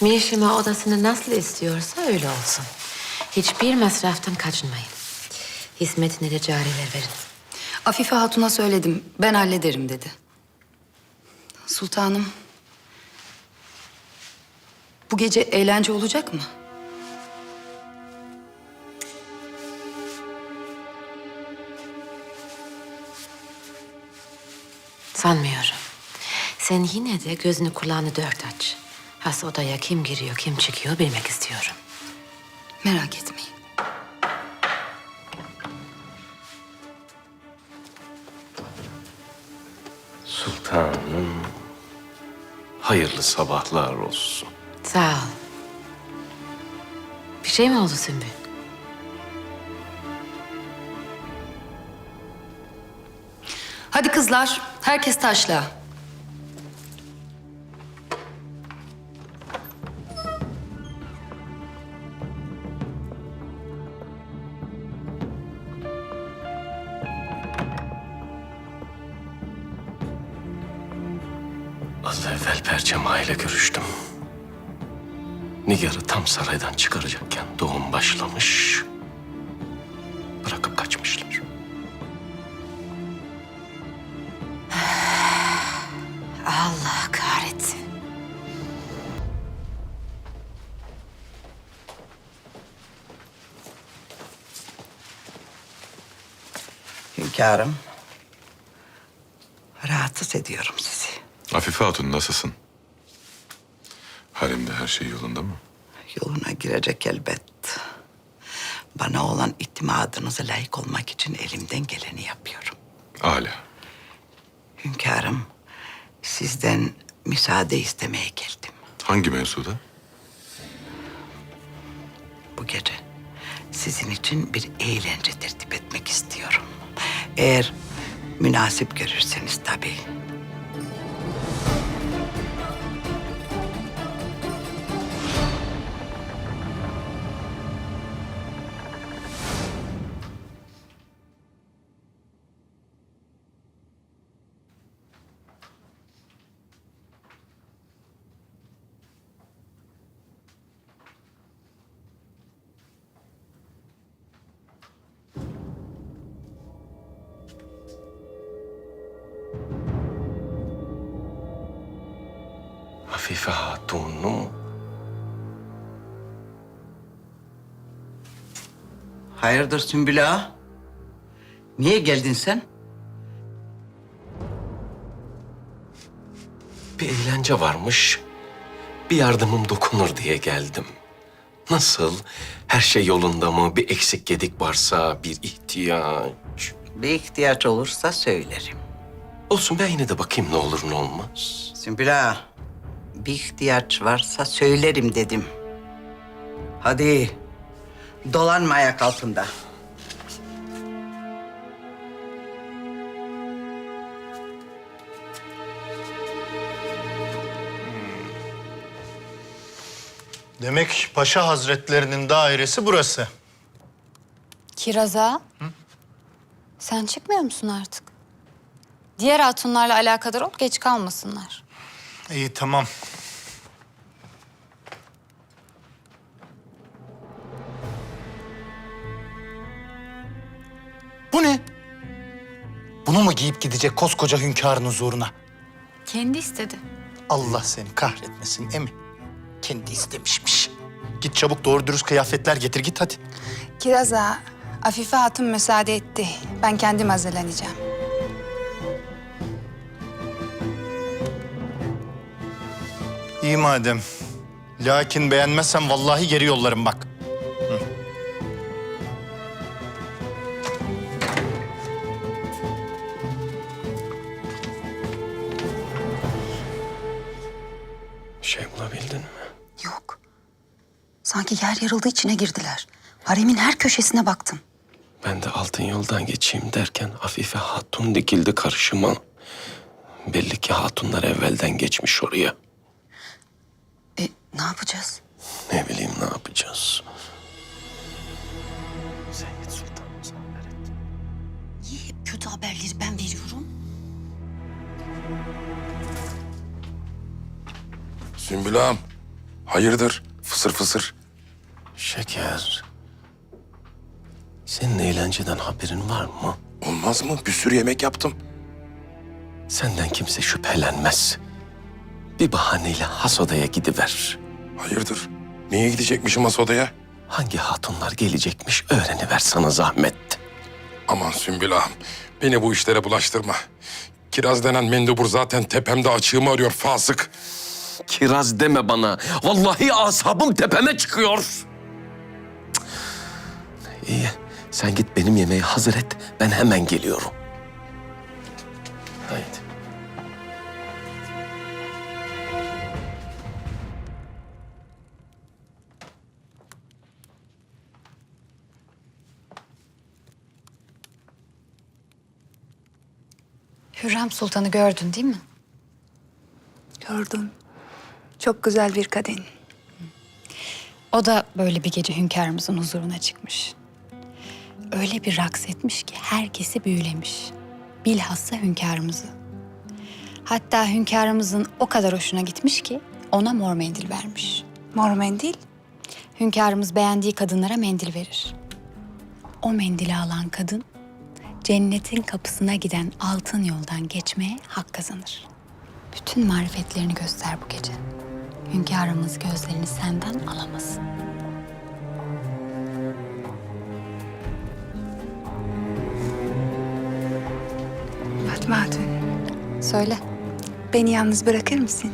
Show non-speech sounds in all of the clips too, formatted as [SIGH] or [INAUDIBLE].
Mişima odasını nasıl istiyorsa öyle olsun. Hiçbir masraftan kaçınmayın. Hizmetine de cariler verin. Afife Hatun'a söyledim. Ben hallederim dedi. Sultanım. Bu gece eğlence olacak mı? Sanmıyorum. Sen yine de gözünü kulağını dört aç. Has odaya kim giriyor, kim çıkıyor bilmek istiyorum. Merak etmeyin. Sultanım, hayırlı sabahlar olsun. Sağ ol. Bir şey mi oldu Sümbül? Hadi kızlar, herkes taşla. Az evvel Perçema ile görüştüm. Nigar'ı tam saraydan çıkaracakken doğum başlamış. Bırakıp kaçmışlar. [SIGHS] Allah kahretsin. Hünkârım. Rahatsız ediyorum sizi. Afife Hatun nasılsın? Haremde her şey yolunda mı? Yoluna girecek elbet. Bana olan itimadınıza layık olmak için elimden geleni yapıyorum. Âlâ. Hünkârım, sizden müsaade istemeye geldim. Hangi mevzuda? Bu gece sizin için bir eğlence tertip etmek istiyorum. Eğer münasip görürseniz tabii. Hafife Hatun'um Hayırdır Sümbül Ağa? Niye geldin sen? bir eğlence varmış. Bir yardımım dokunur diye geldim. Nasıl? Her şey yolunda mı? Bir eksik gedik varsa, bir ihtiyaç. Bir ihtiyaç olursa söylerim. Olsun ben yine de bakayım ne olur ne olmaz. Sümbül Ağa, bir ihtiyaç varsa söylerim dedim. Hadi, dolanma ayak altında. Demek Paşa Hazretlerinin dairesi burası. Kiraza. Sen çıkmıyor musun artık? Diğer hatunlarla alakadar ol, geç kalmasınlar. İyi tamam. Bu ne? Bunu mu giyip gidecek koskoca hünkârın huzuruna? Kendi istedi. Allah seni kahretmesin Emi. Kendi istemişmiş. Git çabuk doğru dürüst kıyafetler getir git hadi. Kiraza, Afife Hatun müsaade etti. Ben kendim hazırlanacağım. İyi madem. Lakin beğenmezsen vallahi geri yollarım bak. Şey bulabildin mi? Yok. Sanki yer yarıldı içine girdiler. Haremin her köşesine baktım. Ben de altın yoldan geçeyim derken Afife Hatun dikildi karşıma. Belli ki hatunlar evvelden geçmiş oraya. Ne yapacağız? Ne bileyim ne yapacağız. Sultanım sen ver et. Niye hep kötü haberleri ben veriyorum? Sümbül ağam, Hayırdır? Fısır fısır. Şeker. Senin eğlenceden haberin var mı? Olmaz mı? Bir sürü yemek yaptım. Senden kimse şüphelenmez. Bir bahaneyle has odaya gidiver. Hayırdır? Niye gidecekmişim as odaya? Hangi hatunlar gelecekmiş öğreniver sana zahmet. Aman Sümbül ağam, beni bu işlere bulaştırma. Kiraz denen mendubur zaten tepemde açığımı arıyor fasık. Kiraz deme bana. Vallahi asabım tepeme çıkıyor. Cık. İyi. Sen git benim yemeği hazır et. Ben hemen geliyorum. Haydi. Hürrem Sultan'ı gördün değil mi? Gördüm. Çok güzel bir kadın. O da böyle bir gece hünkârımızın huzuruna çıkmış. Öyle bir raks etmiş ki herkesi büyülemiş. Bilhassa hünkârımızı. Hatta hünkârımızın o kadar hoşuna gitmiş ki ona mor mendil vermiş. Mor mendil. Hünkârımız beğendiği kadınlara mendil verir. O mendili alan kadın cennetin kapısına giden altın yoldan geçmeye hak kazanır. Bütün marifetlerini göster bu gece. Hünkârımız gözlerini senden alamasın. Fatma Hatun, Söyle. beni yalnız bırakır mısın?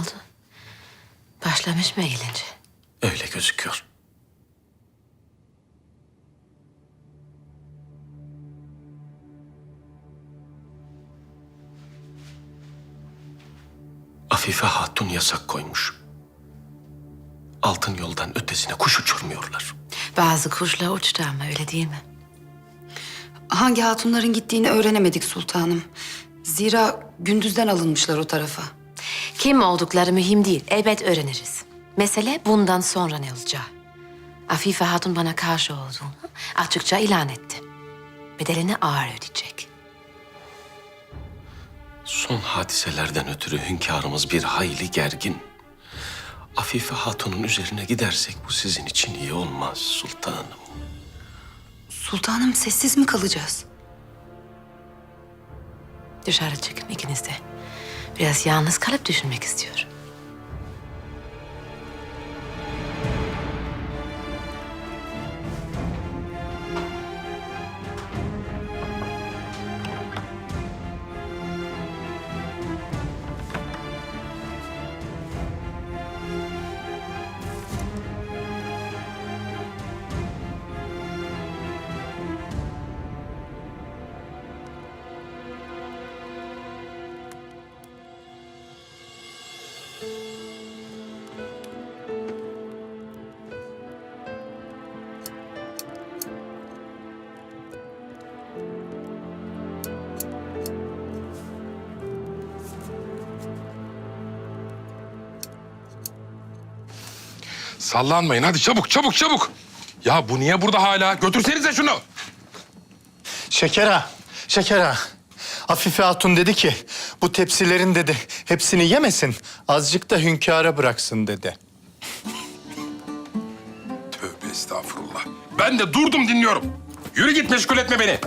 Oldu? Başlamış mı eğlence? Öyle gözüküyor. Afife Hatun yasak koymuş. Altın yoldan ötesine kuş uçurmuyorlar. Bazı kuşlar uçtu ama öyle değil mi? Hangi hatunların gittiğini öğrenemedik sultanım. Zira gündüzden alınmışlar o tarafa. Kim oldukları mühim değil. Elbet öğreniriz. Mesele bundan sonra ne olacağı. Afife Hatun bana karşı olduğunu açıkça ilan etti. Bedelini ağır ödeyecek. Son hadiselerden ötürü hünkârımız bir hayli gergin. Afife Hatun'un üzerine gidersek bu sizin için iyi olmaz sultanım. Sultanım sessiz mi kalacağız? Dışarı çıkın ikiniz de. Biraz yalnız kalıp düşünmek istiyorum. Sallanmayın hadi çabuk çabuk çabuk. Ya bu niye burada hala? Götürsenize şunu. Şeker ağa. Afife Hatun dedi ki bu tepsilerin dedi hepsini yemesin. Azıcık da hünkâra bıraksın dedi. Tövbe estağfurullah. Ben de durdum dinliyorum. Yürü git meşgul etme beni.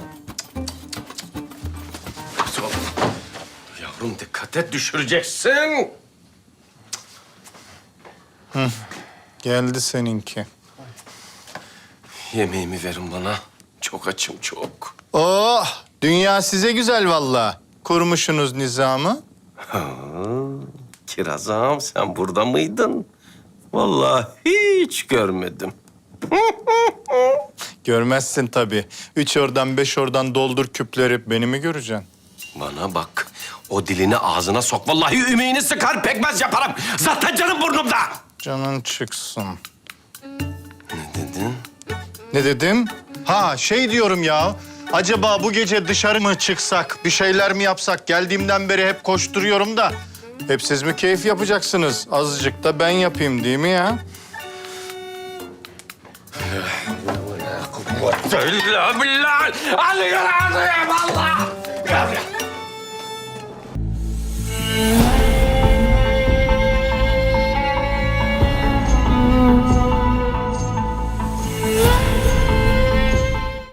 Yavrum dikkat et düşüreceksin. Geldi seninki. Yemeğimi verin bana. Çok açım çok. Oh, dünya size güzel vallahi. Kurmuşsunuz nizamı. Kirazam sen burada mıydın? Vallahi hiç görmedim. [LAUGHS] Görmezsin tabii. Üç oradan beş oradan doldur küpleri. Beni mi göreceksin? Bana bak. O dilini ağzına sok. Vallahi ümeğini sıkar pekmez yaparım. Zaten canım burnumda. Canın çıksın. Ne dedin? Ne dedim? Ha şey diyorum ya. Acaba bu gece dışarı mı çıksak, bir şeyler mi yapsak? Geldiğimden beri hep koşturuyorum da. Hep siz mi keyif yapacaksınız? Azıcık da ben yapayım değil mi ya? Allah Allah Billah billah! Allah!